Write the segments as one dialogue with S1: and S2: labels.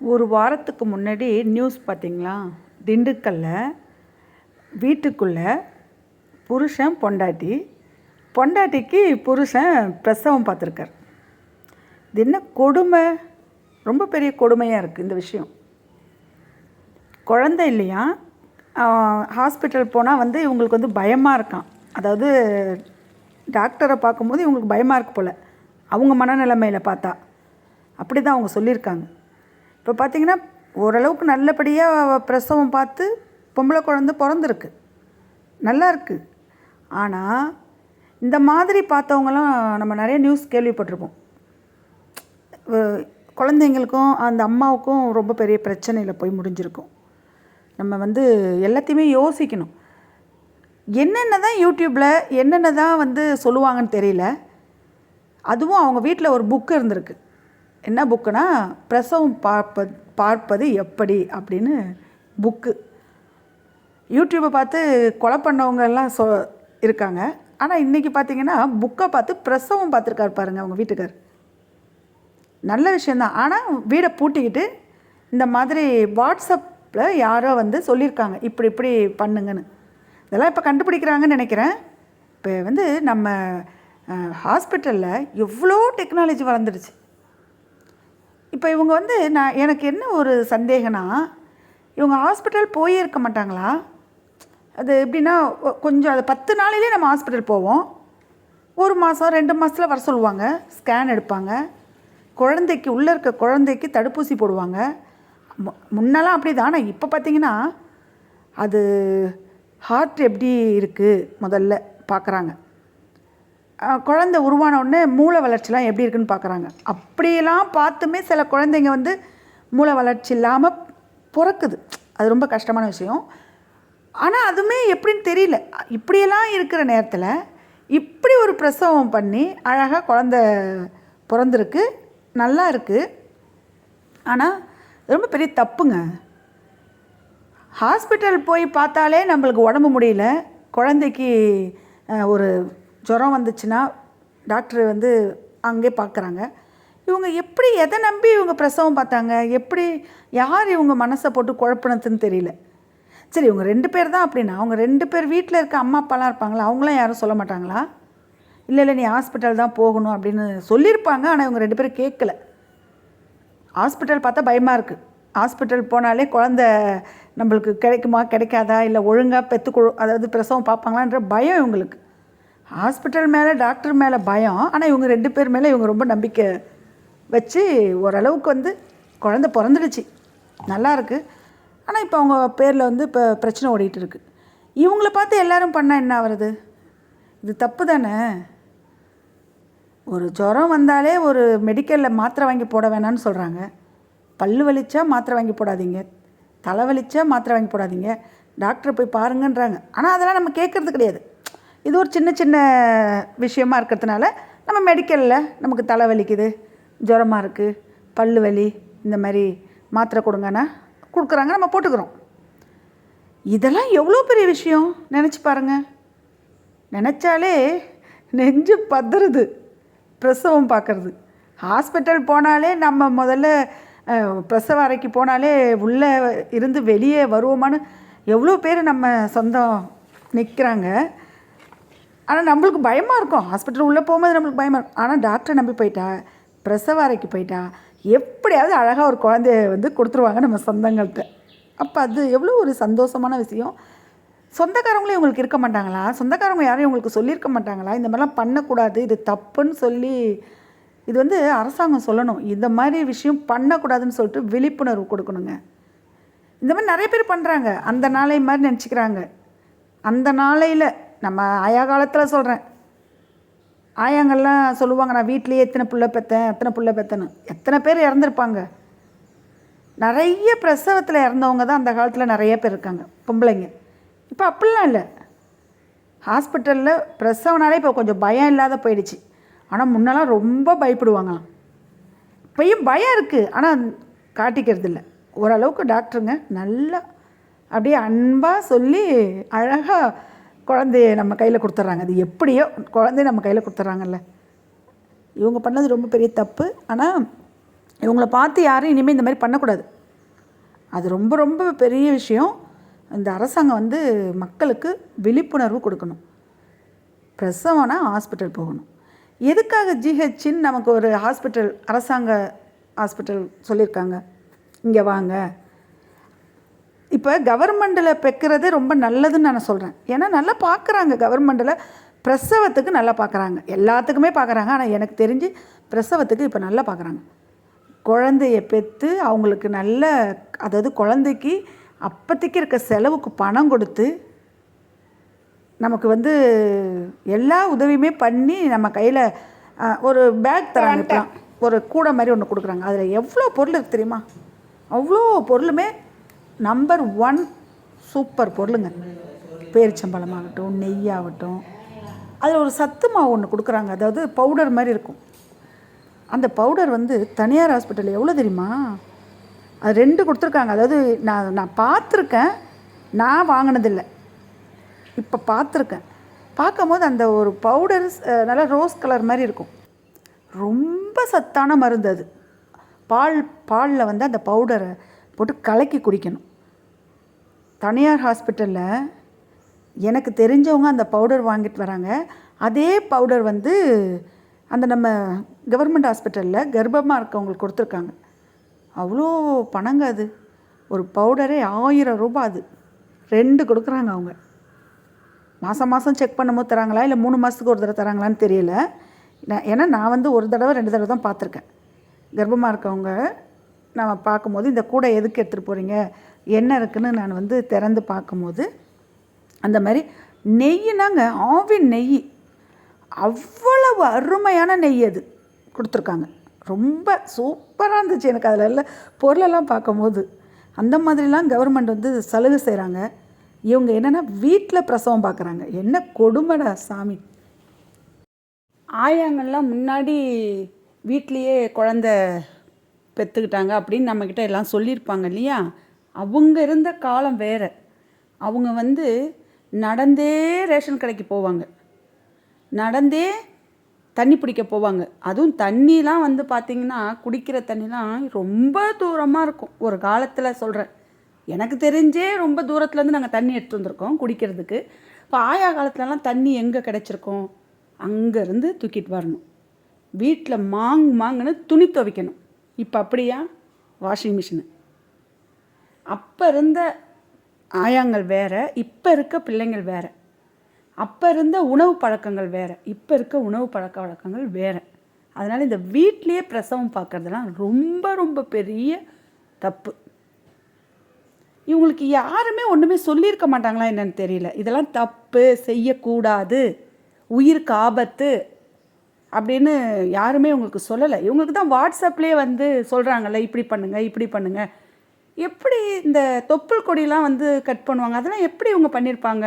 S1: ஒரு வாரத்துக்கு முன்னாடி நியூஸ் பார்த்தீங்களா? திண்டுக்கல்லில் வீட்டுக்குள்ளே புருஷன் பொண்டாட்டி. பொண்டாட்டிக்கு புருஷன் பிரசவம் பார்த்துருக்கார். இது என்ன கொடுமை? ரொம்ப பெரிய கொடுமையாக இருக்குது இந்த விஷயம். குழந்தை இல்லையா? ஹாஸ்பிட்டல் போனால் வந்து இவங்களுக்கு வந்து பயமாக இருக்கான். அதாவது டாக்டரை பார்க்கும்போது இவங்களுக்கு பயமாக இருக்கு போல். அவங்க மனநிலைமையில் பார்த்தா. அப்படி தான் அவங்க சொல்லியிருக்காங்க. இப்போ பார்த்தீங்கன்னா ஓரளவுக்கு நல்லபடியாக பிரசவம் பார்த்து பொம்பளை குழந்த பிறந்திருக்கு. நல்லா இருக்குது ஆனால் இந்த மாதிரி பார்த்தவங்களாம் நம்ம நிறைய நியூஸ் கேள்விப்பட்டிருப்போம். குழந்தைங்களுக்கும் அந்த அம்மாவுக்கும் ரொம்ப பெரிய பிரச்சனையில் போய் முடிஞ்சிருக்கும். நம்ம வந்து எல்லாத்தையுமே யோசிக்கணும். என்னென்ன தான் யூடியூப்பில் என்னென்ன தான் வந்து சொல்லுவாங்கன்னு தெரியல. அதுவும் அவங்க வீட்டில் ஒரு புக்கு இருந்திருக்கு. என்ன புக்குனா பிரசவம் பார்ப்பது பார்ப்பது எப்படி அப்படின்னு புக்கு. யூடியூப்பை பார்த்து கொலை பண்ணவங்க எல்லாம் சொ இருக்காங்க. ஆனால் இன்றைக்கி பார்த்தீங்கன்னா புக்கை பார்த்து பிரசவம் பார்த்துருக்காரு பாருங்கள் அவங்க வீட்டுக்கார். நல்ல விஷயந்தான் ஆனால் வீடை பூட்டிக்கிட்டு இந்த மாதிரி வாட்ஸ்அப்பில் யாரோ வந்து சொல்லியிருக்காங்க இப்படி இப்படி பண்ணுங்கன்னு. இதெல்லாம் இப்போ கண்டுபிடிக்கிறாங்கன்னு நினைக்கிறேன். இப்போ வந்து நம்ம ஹாஸ்பிட்டலில் எவ்வளோ டெக்னாலஜி வளர்ந்துடுச்சு. இப்போ இவங்க வந்து நான் எனக்கு என்ன ஒரு சந்தேகம்னா இவங்க ஹாஸ்பிட்டல் போயே இருக்க மாட்டாங்களா? அது எப்படின்னா கொஞ்சம் அது பத்து நாளிலே நம்ம ஹாஸ்பிட்டல் போவோம். ஒரு மாதம் ரெண்டு மாதத்தில் வர சொல்லுவாங்க. ஸ்கேன் எடுப்பாங்க. குழந்தைக்கு உள்ளே இருக்க குழந்தைக்கு தடுப்பூசி போடுவாங்க. மு- முன்னெல்லாம் அப்படி தான் ஆனால் இப்போ பார்த்தீங்கன்னா அது ஹார்ட் எப்படி இருக்குது முதல்ல பார்க்குறாங்க குழந்தை உருவான உடனே மூளை வளர்ச்சிலாம் எப்படி இருக்குன்னு பார்க்குறாங்க. அப்படியெல்லாம் பார்த்துமே சில குழந்தைங்க வந்து மூளை வளர்ச்சி இல்லாமல் பிறக்குது. அது ரொம்ப கஷ்டமான விஷயம். ஆனால் அதுவுமே எப்படின்னு தெரியல. இப்படியெல்லாம் இருக்கிற நேரத்தில் இப்படி ஒரு பிரசவம் பண்ணி அழகாக குழந்த பிறந்திருக்கு நல்லா இருக்குது ஆனால் ரொம்ப பெரிய தப்புங்க. ஹாஸ்பிட்டல் போய் பார்த்தாலே நம்மளுக்கு உடம்பு முடியல. குழந்தைக்கு ஒரு ஜுரம் வந்துச்சுன்னா டாக்டர் வந்து அங்கே பார்க்குறாங்க. இவங்க எப்படி எதை நம்பி இவங்க பிரசவம் பார்த்தாங்க? எப்படி யார் இவங்க மனசை போட்டு குழப்பினதுன்னு தெரியல. சரி இவங்க ரெண்டு பேர் தான் அப்படின்னா அவங்க ரெண்டு பேர் வீட்டில் இருக்க அம்மா அப்பாலாம் இருப்பாங்களா? அவங்களாம் யாரும் சொல்ல மாட்டாங்களா? இல்லை இல்லை நீ ஹாஸ்பிட்டல் தான் போகணும் அப்படின்னு சொல்லியிருப்பாங்க ஆனால் இவங்க ரெண்டு பேரும் கேட்கல. ஹாஸ்பிட்டல் பார்த்தா பயமாக இருக்குது ஹாஸ்பிட்டல் போனாலே குழந்த நம்மளுக்கு கிடைக்குமா கிடைக்காதா? இல்லை ஒழுங்காக பெற்று அதாவது பிரசவம் பார்ப்பாங்களான்ற பயம் இவங்களுக்கு. ஹாஸ்பிட்டல் மேலே டாக்டர் மேலே பயம். ஆனால் இவங்க ரெண்டு பேர் மேலே இவங்க ரொம்ப நம்பிக்கை வச்சு ஓரளவுக்கு வந்து குழந்த பிறந்துடுச்சு. நல்லாயிருக்கு ஆனால் இப்போ அவங்க பேரில் வந்து இப்போ பிரச்சனை ஓடிட்டு இருக்கு. இவங்கள பார்த்து எல்லோரும் பண்ணால் என்ன ஆகிறது இது தப்பு தானே? ஒரு ஜுரம் வந்தாலே ஒரு மெடிக்கலில் மாத்திரை வாங்கி போட வேணாம்னு சொல்கிறாங்க பல்லு வலிச்சா மாத்திரை வாங்கி போடாதீங்க. தலை வலிச்சா மாத்திரை வாங்கி போடாதீங்க. டாக்டரை போய் பாருங்கன்றாங்க. ஆனால் அதெல்லாம் நம்ம கேட்குறது கிடையாது. இது ஒரு சின்ன சின்ன விஷயமா இருக்கிறதுனால நம்ம மெடிக்கலில் நமக்கு தலை வலிக்குது ஜுரமாக இருக்குது பல்லு வலி இந்த மாதிரி மாத்திரை கொடுங்கன்னா கொடுக்குறாங்க நம்ம போட்டுக்கிறோம். இதெல்லாம் எவ்வளோ பெரிய விஷயம்? நினச்சி பாருங்கள் நினச்சாலே நெஞ்சு பதறுது பிரசவம் பார்க்குறது. ஹாஸ்பிட்டல் போனாலே நம்ம முதல்ல பிரசவ அறைக்கு போனாலே உள்ளே இருந்து வெளியே வருவோமான்னு எவ்வளோ பேர் நம்ம சொந்தம் நிற்கிறாங்க ஆனால் நம்மளுக்கு பயமாக இருக்கும். ஹாஸ்பிட்டல் உள்ளே போகும்போது நம்மளுக்கு பயமாக இருக்கும். ஆனால் டாக்டரை நம்பி போயிட்டா பிரசவ அறைக்கு போயிட்டா எப்படியாவது அழகாக ஒரு குழந்தைய வந்து கொடுத்துருவாங்க நம்ம சொந்தங்கள்கிட்ட அப்போ அது எவ்வளோ ஒரு சந்தோஷமான விஷயம். சொந்தக்காரங்களே உங்களுக்கு இருக்க மாட்டாங்களா? சொந்தக்காரங்க யாரும் உங்களுக்கு சொல்லியிருக்க மாட்டாங்களா? இந்த மாதிரிலாம் பண்ணக்கூடாது. இது தப்புன்னு சொல்லி இது வந்து அரசாங்கம் சொல்லணும். இந்த மாதிரி விஷயம் பண்ணக்கூடாதுன்னு சொல்லிட்டு விழிப்புணர்வு கொடுக்கணுங்க. இந்த மாதிரி நிறைய பேர் பண்ணுறாங்க அந்த நாளை மாதிரி நினச்சிக்கிறாங்க. அந்த நாளையில் நம்ம ஆயா காலத்தில் சொல்கிறேன் ஆயாங்கள்லாம் சொல்லுவாங்க நான் வீட்லேயே எத்தனை புள்ள பெற்றேன் எத்தனை புள்ள பெற்றேன்னு எத்தனை பேர் இறந்துருப்பாங்க. நிறைய பிரசவத்தில் இறந்தவங்க தான் அந்த காலத்தில் நிறைய பேர் இருக்காங்க பொம்பளைங்க. இப்போ அப்படிலாம் இல்லை. ஹாஸ்பிட்டலில் பிரசவனாலே இப்போ கொஞ்சம் பயம் இல்லாத போயிடுச்சு. ஆனால் முன்னெல்லாம் ரொம்ப பயப்படுவாங்களாம். இப்பயும் பயம் இருக்குது ஆனால் காட்டிக்கிறது இல்லை. ஓரளவுக்கு டாக்டருங்க நல்லா அப்படியே அன்பாக சொல்லி அழகாக குழந்தைய நம்ம கையில் கொடுத்துட்றாங்க அது எப்படியோ குழந்தைய நம்ம கையில் கொடுத்துட்றாங்கல்ல இவங்க பண்ணது ரொம்ப பெரிய தப்பு. ஆனால் இவங்கள பார்த்து யாரும் இனிமேல் இந்த மாதிரி பண்ணக்கூடாது. அது ரொம்ப ரொம்ப பெரிய விஷயம். இந்த அரசாங்கம் வந்து மக்களுக்கு விழிப்புணர்வு கொடுக்கணும். பிரசவம்னா ஹாஸ்பிட்டல் போகணும். எதுக்காக ஜிஹெச்சின்னு நமக்கு ஒரு ஹாஸ்பிட்டல் அரசாங்க ஹாஸ்பிட்டல் சொல்லியிருக்காங்க? இங்கே வாங்க. இப்போ கவர்மெண்டில் பெக்கிறதே ரொம்ப நல்லதுன்னு நான் சொல்கிறேன் ஏன்னா நல்லா பார்க்குறாங்க கவர்மெண்டில் பிரசவத்துக்கு நல்லா பார்க்குறாங்க எல்லாத்துக்குமே பார்க்குறாங்க ஆனால் எனக்கு தெரிஞ்சு பிரசவத்துக்கு இப்போ நல்லா பார்க்குறாங்க குழந்தைய பெற்று அவங்களுக்கு நல்ல அதாவது குழந்தைக்கு அப்போதைக்கு இருக்க செலவுக்கு பணம் கொடுத்து நமக்கு வந்து எல்லா உதவியுமே பண்ணி நம்ம கையில் ஒரு பேக் தராங்க. ஒரு கூடை மாதிரி ஒன்று கொடுக்குறாங்க. அதில் எவ்வளோ பொருள் இருக்குது தெரியுமா? அவ்வளோ பொருளுமே நம்பர் ஒன் சூப்பர் பொருளுங்க. பேரிச்சம்பழமாகட்டும் நெய்யாகட்டும். அதில் ஒரு சத்து மாவு ஒன்று கொடுக்குறாங்க. அதாவது பவுடர் மாதிரி இருக்கும். அந்த பவுடர் வந்து தனியார் ஹாஸ்பிட்டல் எவ்வளோ தெரியுமா? அது ரெண்டு கொடுத்துருக்காங்க. அதாவது நான் நான் பார்த்துருக்கேன். நான் வாங்கினதில்லை. இப்போ பார்த்துருக்கேன். பார்க்கும்போது அந்த ஒரு பவுடர் நல்லா ரோஸ் கலர் மாதிரி இருக்கும். ரொம்ப சத்தான மருந்து அது. பால் பாலில் வந்து அந்த பவுடரை போட்டு கலக்கி குடிக்கணும். தனியார் ஹாஸ்பிட்டலில் எனக்கு தெரிஞ்சவங்க அந்த பவுடர் வாங்கிட்டு வராங்க. அதே பவுடர் வந்து அந்த நம்ம கவர்மெண்ட் ஹாஸ்பிட்டலில் கர்ப்பமாக இருக்கவங்களுக்கு கொடுத்துருக்காங்க. அவ்வளோ பணங்க அது. ஒரு பவுடரே ஆயிரம் ரூபாய் அது. ரெண்டு கொடுக்குறாங்க அவங்க. மாதம் மாதம் செக் பண்ணும்போது தராங்களா இல்லை மூணு மாதத்துக்கு ஒரு தடவை தராங்களான்னு தெரியல. நான் ஏன்னா நான் வந்து ஒரு தடவை ரெண்டு தடவை தான் பார்த்துருக்கேன். கர்ப்பமாக இருக்கவங்க நம்ம பார்க்கும்போது இந்த கூடை எதுக்கு எடுத்துகிட்டு போகிறீங்க என்ன இருக்குன்னு நான் வந்து திறந்து பார்க்கும்போது அந்த மாதிரி நெய்னாங்க ஆவின் நெய் அவ்வளவு அருமையான நெய் அது கொடுத்துருக்காங்க. ரொம்ப சூப்பராக இருந்துச்சு எனக்கு அதில் எல்லாம் பொருளெல்லாம் பார்க்கும்போது. அந்த மாதிரிலாம் கவர்மெண்ட் வந்து சலுகை செய்கிறாங்க இவங்க என்னென்னா வீட்டில் பிரசவம் பார்க்குறாங்க என்ன கொடுமைடா சாமி.
S2: ஆயாங்கள்லாம் முன்னாடி வீட்லேயே குழந்த பெற்றுக்கிட்டாங்க அப்படின்னு நம்மக்கிட்ட எல்லாம் சொல்லியிருப்பாங்க இல்லையா? அவங்க இருந்த காலம் வேறு. அவங்க வந்து நடந்தே ரேஷன் கடைக்கு போவாங்க. நடந்தே தண்ணி பிடிக்க போவாங்க. அதுவும் தண்ணிலாம் வந்து பார்த்திங்கன்னா குடிக்கிற தண்ணிலாம் ரொம்ப தூரமாக இருக்கும். ஒரு காலத்தில் சொல்கிறேன் எனக்கு தெரிஞ்சே ரொம்ப தூரத்துலேருந்து நாங்கள் தண்ணி எடுத்து வந்திருக்கோம் குடிக்கிறதுக்கு. இப்போ ஆயா காலத்துலலாம் தண்ணி எங்கே கிடச்சிருக்கோம்? அங்கேருந்து தூக்கிட்டு வரணும். வீட்டில் மாங் மாங்குன்னு துணி துவைக்கணும். இப்போ அப்படியா? வாஷிங் மிஷினு அப்போ இருந்த ஆயாங்கள் வேறு இப்போ இருக்க பிள்ளைங்கள் வேறு. அப்போ இருந்த உணவு பழக்கங்கள் வேறு இப்போ இருக்க உணவு பழக்க வழக்கங்கள் வேறு. அதனால் இந்த வீட்டிலையே பிரசவம் பார்க்குறதுலாம் ரொம்ப ரொம்ப பெரிய தப்பு. இவங்களுக்கு யாருமே ஒன்றுமே சொல்லியிருக்க மாட்டாங்களா என்னன்னு தெரியல. இதெல்லாம் தப்பு செய்யக்கூடாது. உயிருக்கு ஆபத்து. அப்படின்னு யாருமே உங்களுக்கு சொல்லலை. இவங்களுக்கு தான் வாட்ஸ்அப்லேயே வந்து சொல்கிறாங்கல்ல இப்படி பண்ணுங்கள் இப்படி பண்ணுங்கள் எப்படி இந்த தொப்புள் கொடிலாம் வந்து கட் பண்ணுவாங்க? அதெல்லாம் எப்படி இவங்க பண்ணியிருப்பாங்க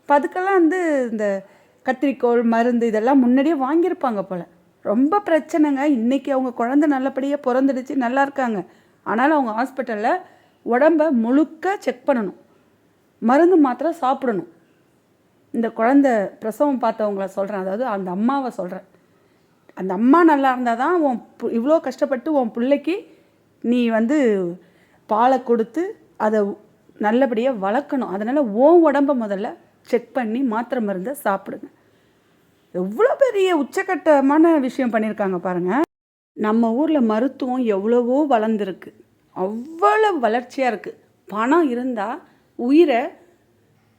S2: இப்போ அதுக்கெல்லாம் வந்து இந்த கத்திரிக்கோள் மருந்து இதெல்லாம் முன்னாடியே வாங்கியிருப்பாங்க போல். ரொம்ப பிரச்சனைங்க. இன்றைக்கி அவங்க குழந்தை நல்லபடியாக பிறந்துடுச்சு நல்லா இருக்காங்க. ஆனாலும் அவங்க ஹாஸ்பிட்டலில் உடம்ப முழுக்க செக் பண்ணணும். மருந்து மாத்திரை சாப்பிடணும். இந்த குழந்த பிரசவம் பார்த்தவங்கள சொல்கிறேன் அதாவது அந்த அம்மாவை சொல்கிறேன் அந்த அம்மா நல்லா இருந்தால் தான் உன் பு- இவ்வளோ கஷ்டப்பட்டு உன் பிள்ளைக்கு நீ வந்து பாலை கொடுத்து அதை நல்லபடியாக வளர்க்கணும். அதனால் உன் உடம்ப முதல்ல செக் பண்ணி மாத்திரை மருந்தை சாப்பிடுங்க. எவ்வளோ பெரிய உச்சக்கட்டமான விஷயம் பண்ணியிருக்காங்க பாருங்கள் நம்ம ஊரில் மருத்துவம் எவ்வளவோ வளர்ந்துருக்கு. அவ்வளோ வளர்ச்சியாக இருக்குது பணம் இருந்தால் உயிரை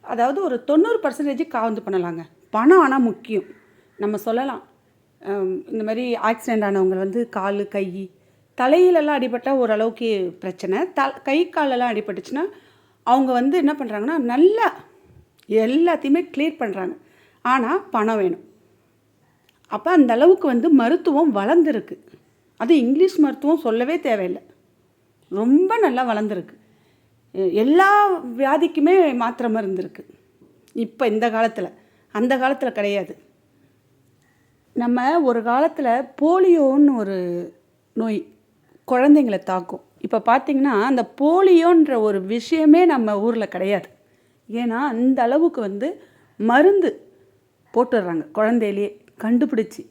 S2: அதாவது ஒரு தொண்ணூறு பர்சன்டேஜ் காவந்து பண்ணலாங்க. பணம் ஆனால் முக்கியம். நம்ம சொல்லலாம். இந்த மாதிரி ஆக்சிடெண்ட் ஆனவங்க வந்து கால் கை தலையிலெல்லாம் அடிபட்டால் ஓரளவுக்கு பிரச்சனை. த கை காலெல்லாம் அடிபட்டுச்சுன்னா அவங்க வந்து என்ன பண்ணுறாங்கன்னா நல்லா எல்லாத்தையுமே கிளியர் பண்ணுறாங்க ஆனால் பணம் வேணும். அப்போ அந்த அளவுக்கு வந்து மருத்துவம் வளர்ந்துருக்கு. அது இங்கிலீஷ் மருத்துவம் சொல்லவே தேவையில்லை. ரொம்ப நல்லா வளர்ந்துருக்கு. எல்லா வியாதிக்குமே மாத்திரை மருந்து இப்போ இந்த காலத்தில். அந்த காலத்தில் கிடையாது. நம்ம ஒரு காலத்தில் போலியோன்னு ஒரு நோய் குழந்தைங்களை தாக்கும். இப்போ பார்த்தீங்கன்னா அந்த போலியோன்ற ஒரு விஷயமே நம்ம ஊரில் கிடையாது. ஏன்னா அந்த அளவுக்கு வந்து மருந்து போட்டுடுறாங்க குழந்தையிலேயே கண்டுபிடிச்சி.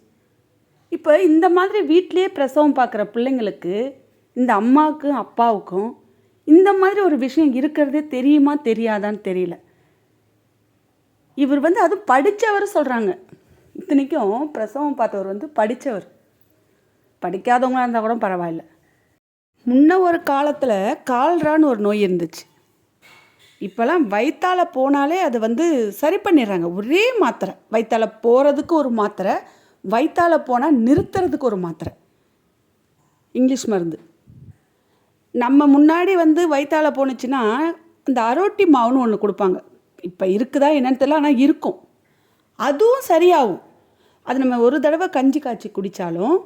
S2: இப்போ இந்த மாதிரி வீட்டிலேயே பிரசவம் பார்க்குற பிள்ளைங்களுக்கு இந்த அம்மாவுக்கும் அப்பாவுக்கும் இந்த மாதிரி ஒரு விஷயம் இருக்கிறதே தெரியுமா தெரியாதான்னு தெரியல. இவர் வந்து அதுவும் படித்தவர் சொல்கிறாங்க இத்தனைக்கும் பிரசவம் பார்த்தவர் வந்து படித்தவர் படிக்காதவங்களாக இருந்தால் கூட பரவாயில்ல. முன்ன ஒரு காலத்தில் கால்ரான்னு ஒரு நோய் இருந்துச்சு. இப்போல்லாம் வயிற்றால் போனாலே அது வந்து சரி பண்ணிடுறாங்க. ஒரே மாத்திரை. வயிற்றால் போகிறதுக்கு ஒரு மாத்திரை வயிற்றால் போனால் நிறுத்துறதுக்கு ஒரு மாத்திரை. இங்கிலீஷ் மருந்து. நம்ம முன்னாடி வந்து வயிற்றால் போணுச்சுன்னா இந்த அரோட்டி மாவுன்னு ஒன்று கொடுப்பாங்க. இப்போ இருக்குதா என்னன்னு தெரியல ஆனால் இருக்கும். அதுவும் சரியாகும். அது நம்ம ஒரு தடவை கஞ்சி காய்ச்சி குடித்தாலும்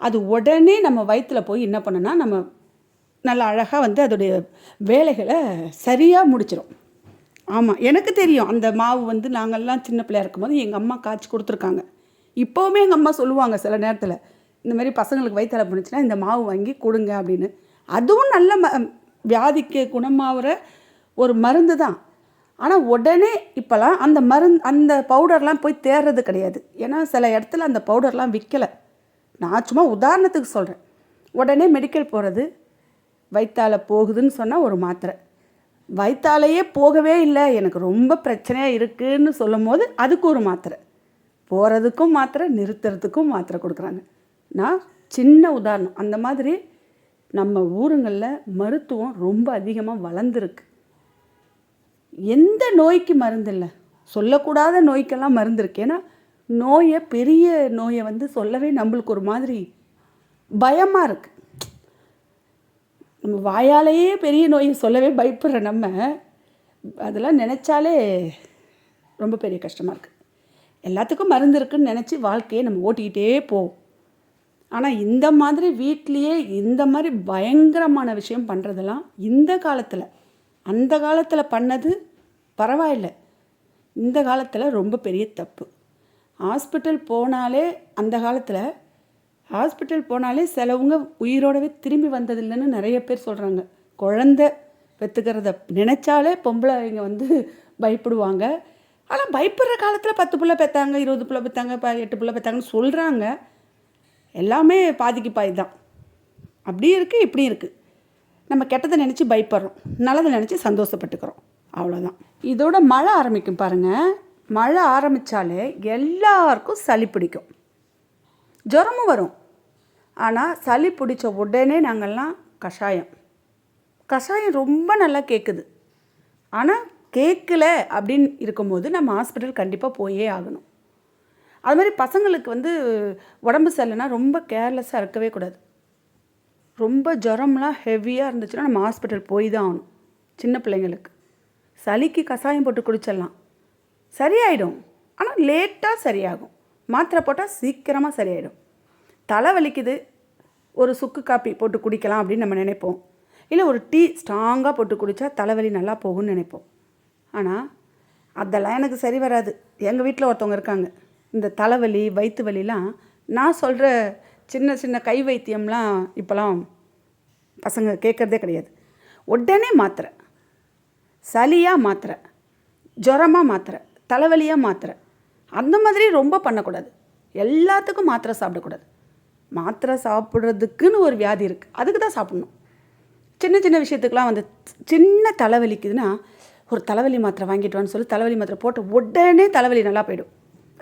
S2: அது உடனே நம்ம வயிற்றில் போய் என்ன பண்ணுன்னா நம்ம நல்லா அழகாக வந்து அதோடைய வேலைகளை சரியாக முடிச்சிடும் ஆமாம் எனக்கு தெரியும். அந்த மாவு வந்து நாங்கள்லாம் சின்ன பிள்ளையா இருக்கும்போது எங்கள் அம்மா காய்ச்சி கொடுத்துருக்காங்க. இப்போவுமே எங்கள் அம்மா சொல்லுவாங்க சில நேரத்தில் இந்த மாதிரி பசங்களுக்கு வயிற்றுல போணுச்சுன்னா இந்த மாவு வாங்கி கொடுங்க அப்படின்னு. அதுவும் நல்ல ம வியாதிக்கு குணமாகிற ஒரு மருந்து தான். ஆனால் உடனே இப்போல்லாம் அந்த மருந்து அந்த பவுடர்லாம் போய் தேடுறது கிடையாது. ஏன்னா சில இடத்துல அந்த பவுடர்லாம் விற்கலை நான் சும்மா உதாரணத்துக்கு சொல்கிறேன் உடனே மெடிக்கல் போகிறது வயிற்றால போகுதுன்னு சொன்னால் ஒரு மாத்திரை. வயிற்றாலேயே போகவே இல்லை. எனக்கு ரொம்ப பிரச்சனையாக இருக்குன்னு சொல்லும் போது அதுக்கு ஒரு மாத்திரை. போகிறதுக்கும் மாத்திரை நிறுத்துறதுக்கும் மாத்திரை கொடுக்குறாங்க. நான் சின்ன உதாரணம். அந்த மாதிரி நம்ம ஊருங்களில் மருத்துவம் ரொம்ப அதிகமாக வளர்ந்துருக்கு. எந்த நோய்க்கு மருந்து இல்லை. சொல்லக்கூடாத நோய்க்கெல்லாம் மருந்து இருக்கு. ஏன்னா நோயை பெரிய நோயை வந்து சொல்லவே நம்மளுக்கு ஒரு மாதிரி பயமாக இருக்குது நம்ம வாயாலேயே பெரிய நோயை சொல்லவே பயப்படுற நம்ம அதெல்லாம் நினச்சாலே ரொம்ப பெரிய கஷ்டமாக இருக்குது எல்லாத்துக்கும் மருந்து இருக்குன்னு நினச்சி வாழ்க்கையை நம்ம ஓட்டிக்கிட்டே போவோம். ஆனால் இந்த மாதிரி வீட்லேயே இந்த மாதிரி பயங்கரமான விஷயம் பண்ணுறதெல்லாம் இந்த காலத்தில் அந்த காலத்தில் பண்ணது பரவாயில்லை. இந்த காலத்தில் ரொம்ப பெரிய தப்பு. ஹாஸ்பிட்டல் போனாலே அந்த காலத்தில் ஹாஸ்பிட்டல் போனாலே சிலவங்க உயிரோடவே திரும்பி வந்ததில்லைன்னு நிறைய பேர் சொல்கிறாங்க குழந்த பெற்றுக்கிறத நினச்சாலே பொம்பளைங்க வந்து பயப்படுவாங்க. ஆனால் பயப்படுற காலத்தில் பத்து பிள்ளை பெற்றாங்க இருபது பிள்ளை பெற்றாங்க இப்போ எட்டு பிள்ளை பெற்றாங்கன்னு சொல்கிறாங்க எல்லாமே பாதிக்கு பாதி தான். அப்படி இருக்குது இப்படி இருக்குது நம்ம கெட்டதை நினச்சி பயப்படுறோம். நல்லதை நினச்சி சந்தோஷப்பட்டுக்கிறோம். அவ்வளோதான் இதோட மழை ஆரம்பிக்கும் பாருங்கள் மழை ஆரம்பித்தாலே எல்லாருக்கும் சளி பிடிக்கும். ஜுரமும் வரும். ஆனால் சளி பிடிச்ச உடனே நாங்கள்லாம் கஷாயம். கஷாயம் ரொம்ப நல்லா கேட்குது ஆனால் கேட்கல அப்படின்னு இருக்கும்போது நம்ம ஹாஸ்பிட்டல் கண்டிப்பாக போயே ஆகணும். அது மாதிரி பசங்களுக்கு வந்து உடம்பு சரியில்லைன்னா ரொம்ப கேர்லெஸ்ஸாக இருக்கவே கூடாது. ரொம்ப ஜுரம்லாம் ஹெவியாக இருந்துச்சுன்னா நம்ம ஹாஸ்பிட்டல் போய் தான் ஆகணும். சின்ன பிள்ளைங்களுக்கு. சளிக்கு கஷாயம் போட்டு குடிச்சிடலாம். சரியாயிடும். ஆனால் லேட்டாக சரியாகும். மாத்திரை போட்டால் சீக்கிரமாக சரியாயிடும். தலை வலிக்குது. ஒரு சுக்கு காப்பி போட்டு குடிக்கலாம் அப்படின்னு நம்ம நினைப்போம். இல்லை ஒரு டீ ஸ்ட்ராங்காக போட்டு குடித்தா தலைவலி நல்லா போகும்னு நினைப்போம். ஆனால் அதெல்லாம் எனக்கு சரி வராது. எங்கள் வீட்டில் ஒருத்தவங்க இருக்காங்க. இந்த தலைவலி வயிற்று வலிலாம் நான் சொல்கிற சின்ன சின்ன கை வைத்தியம்லாம் இப்போலாம் பசங்க கேட்குறதே கிடையாது. உடனே மாத்திரை. சளியாக மாத்திரை ஜுரமாக மாத்திரை தலைவலியாக மாத்திரை அந்த மாதிரி ரொம்ப பண்ணக்கூடாது. எல்லாத்துக்கும் மாத்திரை சாப்பிடக்கூடாது. மாத்திரை சாப்பிட்றதுக்குன்னு ஒரு வியாதி இருக்குது அதுக்கு தான் சாப்பிட்ணும். சின்ன சின்ன விஷயத்துக்கெலாம் வந்து சின்ன தலைவலிக்குதுன்னா ஒரு தலைவலி மாத்திரை வாங்கிட்டு வான்னு சொல்லி தலைவலி மாத்திரை போட்டு உடனே தலைவலி நல்லா போயிடும்.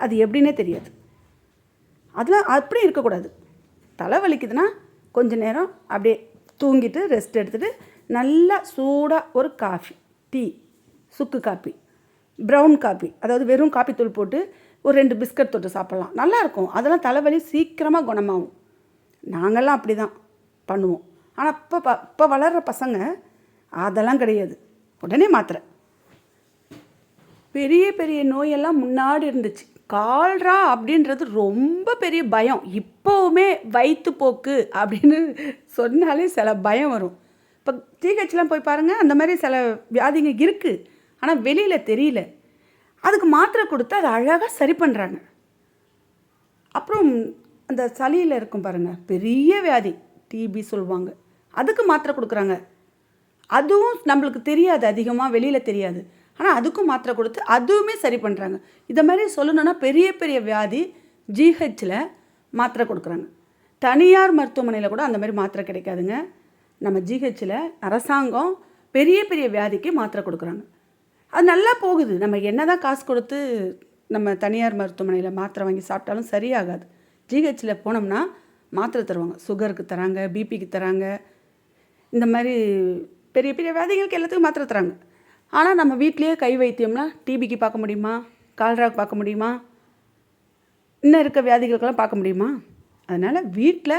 S2: அது எப்படின்னே தெரியாது. அதெல்லாம் அப்படி இருக்கக்கூடாது. தலை கொஞ்சம் நேரம் அப்படியே தூங்கிட்டு ரெஸ்ட் எடுத்துகிட்டு நல்லா சூடாக ஒரு காஃபி டீ சுக்கு காப்பி ப்ரௌன் காப்பி அதாவது வெறும் காப்பி தூள் போட்டு ஒரு ரெண்டு பிஸ்கட் தொட்டு சாப்பிட்லாம். நல்லாயிருக்கும் அதெல்லாம் தலைவலி சீக்கிரமாக குணமாகும். நாங்கள்லாம் அப்படி தான் பண்ணுவோம். ஆனால் இப்போ ப இப்போ வளர்கிற பசங்க அதெல்லாம் கிடையாது. உடனே மாத்திரை. பெரிய பெரிய நோயெல்லாம் முன்னாடி இருந்துச்சு. கால்ரா அப்படின்றது ரொம்ப பெரிய பயம். இப்போவுமே வயிற்றுப்போக்கு அப்படின்னு சொன்னாலே சில பயம் வரும். இப்போ ஜிஹெச்லாம் போய் பாருங்கள் அந்த மாதிரி சில வியாதிங்க இருக்குது ஆனால் வெளியில் தெரியல. அதுக்கு மாத்திரை கொடுத்து அதை அழகாக சரி பண்ணுறாங்க அப்புறம் அந்த சளியில் இருக்கும் பாருங்கள் பெரிய வியாதி டிபி சொல்லுவாங்க. அதுக்கு மாத்திரை கொடுக்குறாங்க. அதுவும் நம்மளுக்கு தெரியாது அதிகமாக வெளியில் தெரியாது. ஆனால் அதுக்கும் மாத்திரை கொடுத்து அதுவுமே சரி பண்ணுறாங்க இதை மாதிரி சொல்லணுன்னா பெரிய பெரிய வியாதி ஜிஹெச்சில் மாத்திரை கொடுக்குறாங்க. தனியார் மருத்துவமனையில் கூட அந்த மாதிரி மாத்திரை கிடைக்காதுங்க. நம்ம ஜிஹெச்சில் அரசாங்கம் பெரிய பெரிய வியாதிக்கு மாத்திரை கொடுக்குறாங்க. அது நல்லா போகுது. நம்ம என்ன தான் காசு கொடுத்து நம்ம தனியார் மருத்துவமனையில் மாத்திரை வாங்கி சாப்பிட்டாலும் சரியாகாது. ஜிஹெச்சில் போனோம்னா மாத்திரை தருவாங்க. சுகருக்கு தராங்க பிபிக்கு தராங்க. இந்த மாதிரி பெரிய பெரிய வியாதிகளுக்கு எல்லாத்துக்கும் மாத்திரை தராங்க. ஆனால் நம்ம வீட்டிலேயே கை வைத்தியம்னா டிபிக்கு பார்க்க முடியுமா? கால்ராக்கு பார்க்க முடியுமா? இன்னும் இருக்க வியாதிகளுக்கெல்லாம் பார்க்க முடியுமா? அதனால் வீட்டில்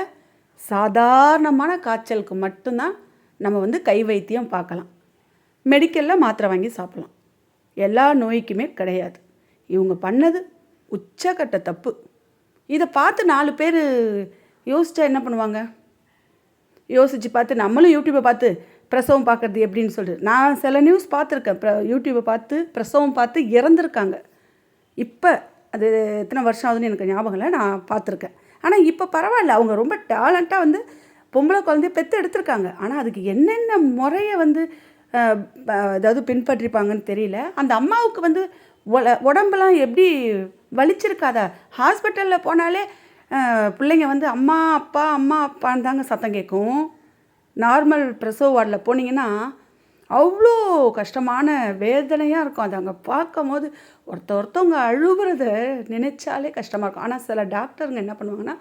S2: சாதாரணமான காய்ச்சலுக்கு மட்டும்தான் நம்ம வந்து கை வைத்தியம் பார்க்கலாம். மெடிக்கலில் மாத்திரை வாங்கி சாப்பிட்லாம். எல்லா நோய்க்குமே கிடையாது. இவங்க பண்ணது உச்சக்கட்ட தப்பு. இதை பார்த்து நாலு பேர் யோசிச்சா என்ன பண்ணுவாங்க? யோசித்து பார்த்து நம்மளும் யூடியூப்பை பார்த்து பிரசவம் பார்க்குறது எப்படின்னு சொல்லிட்டு. நான் சில நியூஸ் பார்த்துருக்கேன். ப்ர யூடியூப்பை பார்த்து பிரசவம் பார்த்து இறந்துருக்காங்க. இப்போ அது எத்தனை வருஷம் ஆகுதுன்னு எனக்கு ஞாபகம் இல்லை. நான் பார்த்துருக்கேன். ஆனால் இப்போ பரவாயில்ல. அவங்க ரொம்ப டேலண்ட்டாக வந்து பொம்பளை குழந்தைய பெற்று எடுத்திருக்காங்க. ஆனால் அதுக்கு என்னென்ன முறையை வந்து அதாவது பின்பற்றிப்பாங்கன்னு தெரியல. அந்த அம்மாவுக்கு வந்து உல உடம்பெல்லாம் எப்படி வலிச்சிருக்காதா? ஹாஸ்பிட்டலில் போனாலே பிள்ளைங்க வந்து அம்மா அப்பா அம்மா அப்பான்னு தாங்க சத்தம் கேட்கும். நார்மல் பிரசவ வார்டில் போனீங்கன்னா அவ்வளோ கஷ்டமான வேதனையாக இருக்கும். அது அங்கே பார்க்கும் போது ஒருத்த ஒருத்தவங்க அழுகுறத நினைச்சாலே கஷ்டமாக இருக்கும். ஆனால் சில டாக்டருங்க என்ன பண்ணுவாங்கன்னா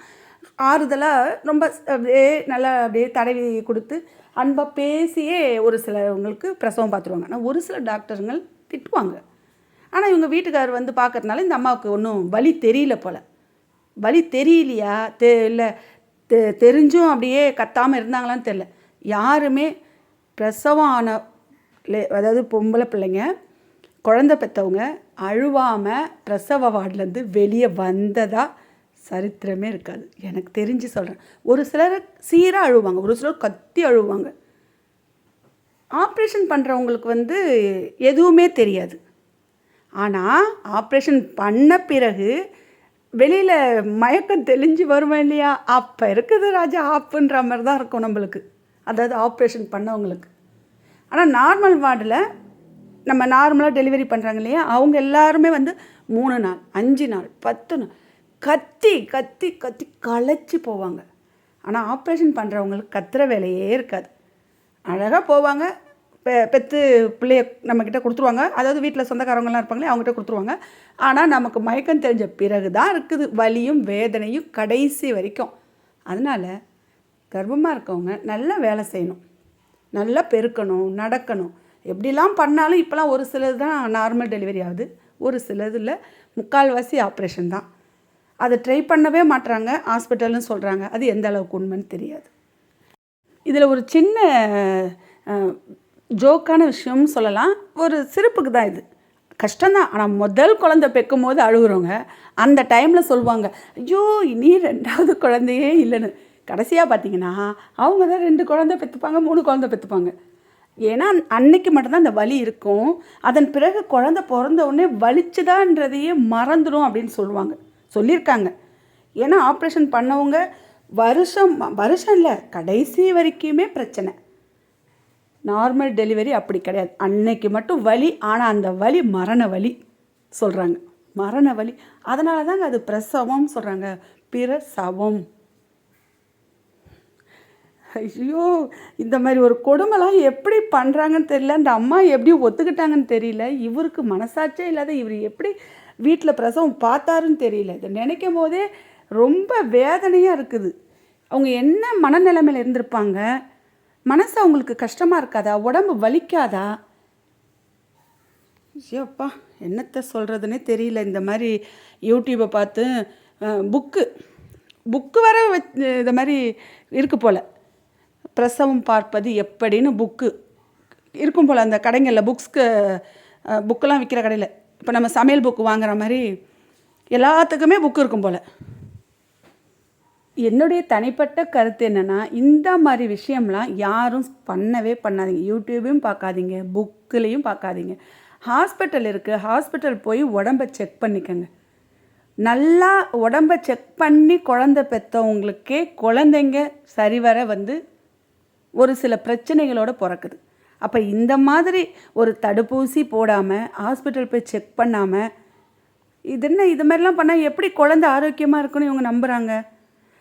S2: ஆறுதலாக ரொம்ப அப்படியே நல்லா அப்படியே தடவி கொடுத்து அன்பாக பேசியே ஒரு சிலவங்களுக்கு பிரசவம் பார்த்துருவாங்க. ஆனால் ஒரு சில டாக்டருங்கள் திட்டுவாங்க. ஆனால் இவங்க வீட்டுக்காரர் வந்து பார்க்கறதுனால இந்த அம்மாவுக்கு ஒன்றும் வலி தெரியல போல். வலி தெரியலையா? தெ இல்லை தெ தெரிஞ்சும் அப்படியே கத்தாமல் இருந்தாங்களான்னு தெரில யாருமே பிரசவம் ஆன அதாவது பொம்பளை பிள்ளைங்க குழந்தை பெற்றவங்க அழுவாமல் பிரசவ வார்டுலேருந்து வெளியே வந்ததாக சரித்திரமே இருக்காது. எனக்கு தெரிஞ்சு சொல்கிறேன் ஒரு சிலர் சீராக அழுவாங்க ஒரு சிலர் கத்தி அழுவாங்க. ஆப்ரேஷன் பண்ணுறவங்களுக்கு வந்து எதுவுமே தெரியாது. ஆனால் ஆப்ரேஷன் பண்ண பிறகு வெளியில் மயக்கம் தெளிஞ்சு வருவேன் இல்லையா? அப்போ இருக்குது ராஜா ஆப்புன்ற மாதிரி தான் இருக்கும் நம்மளுக்கு. அதாவது ஆப்ரேஷன் பண்ணவங்களுக்கு. ஆனால் நார்மல் வார்டில் நம்ம நார்மலாக டெலிவரி பண்ணுறாங்க இல்லையா? அவங்க எல்லாருமே வந்து மூணு நாள் அஞ்சு நாள் பத்து நாள் கத்தி கத்தி கத்தி களைச்சி போவாங்க. ஆனால் ஆப்ரேஷன் பண்ணுறவங்களுக்கு கத்துற வேலையே இருக்காது. அழகாக போவாங்க. பெ பெற்று பிள்ளைய நம்மக்கிட்ட கொடுத்துருவாங்க. அதாவது வீட்டில் சொந்தக்காரவங்கலாம் இருப்பாங்களே அவங்ககிட்ட கொடுத்துருவாங்க. ஆனால் நமக்கு மயக்கம் தெரிஞ்ச பிறகு தான் இருக்குது வலியும் வேதனையும் கடைசி வரைக்கும். அதனால் கர்ப்பமாக இருக்கவங்க நல்லா வேலை செய்யணும். நல்லா பெருக்கணும் நடக்கணும். எப்படிலாம் பண்ணாலும் இப்போலாம் ஒரு சிலது தான் நார்மல் டெலிவரி ஆகுது. ஒரு சிலதில் முக்கால்வாசி ஆப்ரேஷன் தான். அதை ட்ரை பண்ணவே மாட்டுறாங்க ஹாஸ்பிட்டல்னு சொல்கிறாங்க அது எந்த அளவுக்கு உண்மைன்னு தெரியாது. இதில் ஒரு சின்ன ஜோக்கான விஷயம்னு சொல்லலாம். ஒரு சிரிப்புக்கு தான் இது. கஷ்டம்தான் ஆனால் முதல் குழந்தை பெக்கும் போது அழுகுறவங்க அந்த டைமில் சொல்லுவாங்க ஐயோ இனி ரெண்டாவது குழந்தையே இல்லைன்னு. கடைசியாக பார்த்தீங்கன்னா அவங்க தான் ரெண்டு குழந்த பெற்றுப்பாங்க மூணு குழந்த பெற்றுப்பாங்க ஏன்னா அன்னைக்கு மட்டும்தான் அந்த வலி இருக்கும். அதன் பிறகு குழந்த பிறந்த உடனே வலிச்சுதான்றதையே மறந்துடும் அப்படின்னு சொல்லுவாங்க. சொல்லியிருக்காங்க. ஏன்னா ஆப்ரேஷன் பண்ணவங்க வருஷம் வருஷம் இல்லை கடைசி வரைக்குமே பிரச்சனை. நார்மல் டெலிவரி அப்படி கிடையாது. அன்னைக்கு மட்டும் வலி ஆனால் அந்த வலி மரண வலி சொல்கிறாங்க மரண வலி. அதனால தாங்க அது பிரசவம் சொல்கிறாங்க பிரசவம். ஐயோ இந்த மாதிரி ஒரு கொடுமைலாம் எப்படி பண்ணுறாங்கன்னு தெரியல. அந்த அம்மா எப்படி ஒத்துக்கிட்டாங்கன்னு தெரியல. இவருக்கு மனசாட்சியே இல்லாத இவர் எப்படி வீட்டில் பிரசவம் பார்த்தாருன்னு தெரியல. இதை நினைக்கும் போதே ரொம்ப வேதனையாக இருக்குது. அவங்க என்ன மனநிலைமையில் இருந்திருப்பாங்க? மனசு அவங்களுக்கு கஷ்டமாக இருக்காதா? உடம்பு வலிக்காதா? ஐயோப்பா என்னத்தை சொல்கிறதுனே தெரியல. இந்த மாதிரி யூடியூப்பை பார்த்து புக்கு புக்கு வர வச் இந்த மாதிரி இருக்குது போல். பிரசவம் பார்ப்பது எப்படின்னு புக்கு இருக்கும் போல் அந்த கடைங்களில் புக்ஸ்க்கு புக்கெல்லாம் விற்கிற கடையில். இப்போ நம்ம சமையல் புக்கு வாங்குற மாதிரி எல்லாத்துக்குமே புக்கு இருக்கும் போல். என்னுடைய தனிப்பட்ட கருத்து என்னென்னா இந்த மாதிரி விஷயம்லாம் யாரும் பண்ணவே பண்ணாதீங்க. யூடியூபையும் பார்க்காதீங்க புக்கிலையும் பார்க்காதீங்க. ஹாஸ்பிட்டல் இருக்குது ஹாஸ்பிட்டல் போய் உடம்பை செக் பண்ணிக்கோங்க. நல்லா உடம்பை செக் பண்ணி குழந்தை பெற்றவங்களுக்கே குழந்தைங்க சரிவர வந்து ஒரு சில பிரச்சனைகளோட பிறக்குது. அப்போ இந்த மாதிரி ஒரு தடுப்பூசி போடாமல் ஹாஸ்பிட்டல் போய் செக் பண்ணாமல் இது என்ன இது மாதிரிலாம் பண்ணால் எப்படி குழந்தை ஆரோக்கியமாக இருக்குன்னு இவங்க நம்புகிறாங்க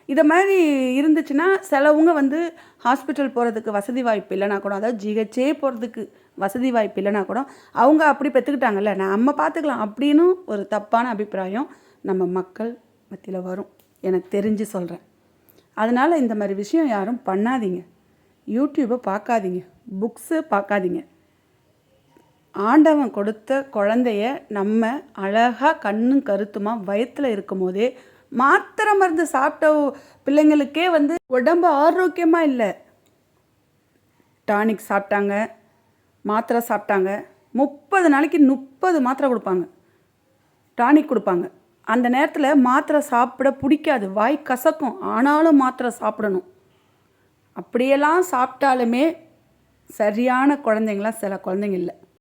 S1: இதை மாதிரி இருந்துச்சுன்னா சிலவங்க வந்து ஹாஸ்பிட்டல் போகிறதுக்கு வசதி வாய்ப்பு இல்லைனா கூட அதாவது ஜிஹெச்சே போகிறதுக்கு வசதி வாய்ப்பு இல்லைனா கூட அவங்க அப்படி பெற்றுக்கிட்டாங்கல்ல நம்ம பார்த்துக்கலாம் அப்படின்னு ஒரு தப்பான அபிப்பிராயம் நம்ம மக்கள் மத்தியில் வரும். எனக்கு தெரிஞ்சு சொல்கிறேன் அதனால் இந்த மாதிரி விஷயம் யாரும் பண்ணாதீங்க. யூடியூப்பை பார்க்காதீங்க. புக்ஸு பார்க்காதீங்க. ஆண்டவன் கொடுத்த குழந்தைய நம்ம அழகாக கண்ணும் கருத்துமா வயத்தில் இருக்கும் போதே மாத்திரை மருந்து சாப்பிட்ட பிள்ளைங்களுக்கே வந்து உடம்பு ஆரோக்கியமாக இல்லை. டானிக் சாப்பிட்டாங்க மாத்திரை சாப்பிட்டாங்க. முப்பது நாளைக்கு முப்பது மாத்திரை கொடுப்பாங்க. டானிக் கொடுப்பாங்க. அந்த நேரத்தில் மாத்திரை சாப்பிட பிடிக்காது. வாய் கசக்கும். ஆனாலும் மாத்திரை சாப்பிடணும். அப்படியெல்லாம் சாப்பிட்டாலுமே சரியான குழந்தைங்களாம் சில குழந்தைங்க இல்லை.